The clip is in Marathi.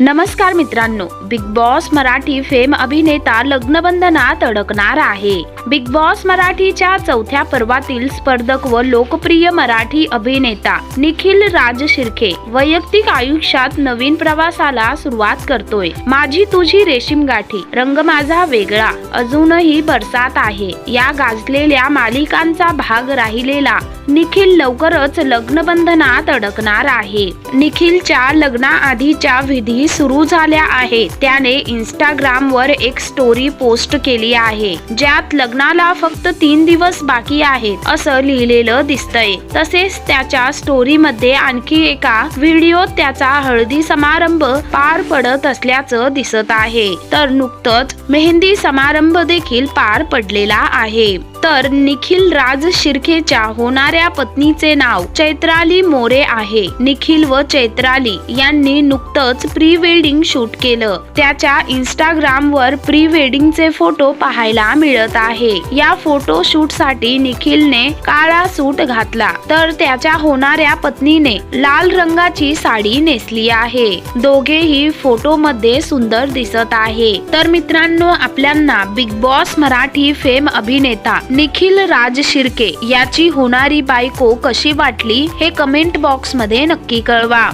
नमस्कार मित्रांनो बिग बॉस मराठी फेम अभिनेता लग्नबंधनात अडकणार आहे. बिग बॉस मराठीच्या चौथ्या पर्वातील स्पर्धक व लोकप्रिय मराठी अभिनेता निखिल राज शिर्के वैयक्तिक आयुष्यात नवीन प्रवासाला सुरुवात करतोय. माझी तुझी रेशीम गाठी रंग माझा वेगळा अजूनही बरसात आहे. या गाजलेल्या मालिकांचा भाग राहिलेला निखिल लवकरच लग्नबंधनात अडकणार आहे. निखिलच्या लग्नाआधीच्या विधी सुरू झाल्या आहेत. त्याने इंस्टाग्राम वर एक स्टोरी पोस्ट केली आहे ज्यात लग्नाला फक्त तीन दिवस बाकी आहेत असं लिहिलेलं दिसतंय. तसेच त्याच्या स्टोरी मध्ये आणखी एका व्हिडिओत त्याचा हळदी समारंभ पार पडत असल्याचं दिसत आहे. तर नुकतंच मेहंदी समारंभ देखील पार पडलेला आहे. तर निखिल राज शिर्खेच्या होणाऱ्या पत्नीचे नाव चैत्राली मोरे आहे. निखिल व चैत्राली यांनी नुकतंच प्री वेडिंग शूट केलं. त्याच्या इंस्टाग्राम वर प्री वेडिंगचे फोटो पाहायला मिळत आहे. या फोटो शूटसाठी निखिलने काळा सूट घातला. तर त्याच्या होणाऱ्या पत्नीने लाल रंगाची साडी नेसली आहे. दोघेही फोटो मध्ये सुंदर दिसत आहे. तर मित्रांनो आपल्यांना बिग बॉस मराठी फेम अभिनेता निखिल राज शिर्के याची होणारी बायको कशी वाटली हे कमेंट बॉक्समध्ये नक्की कळवा.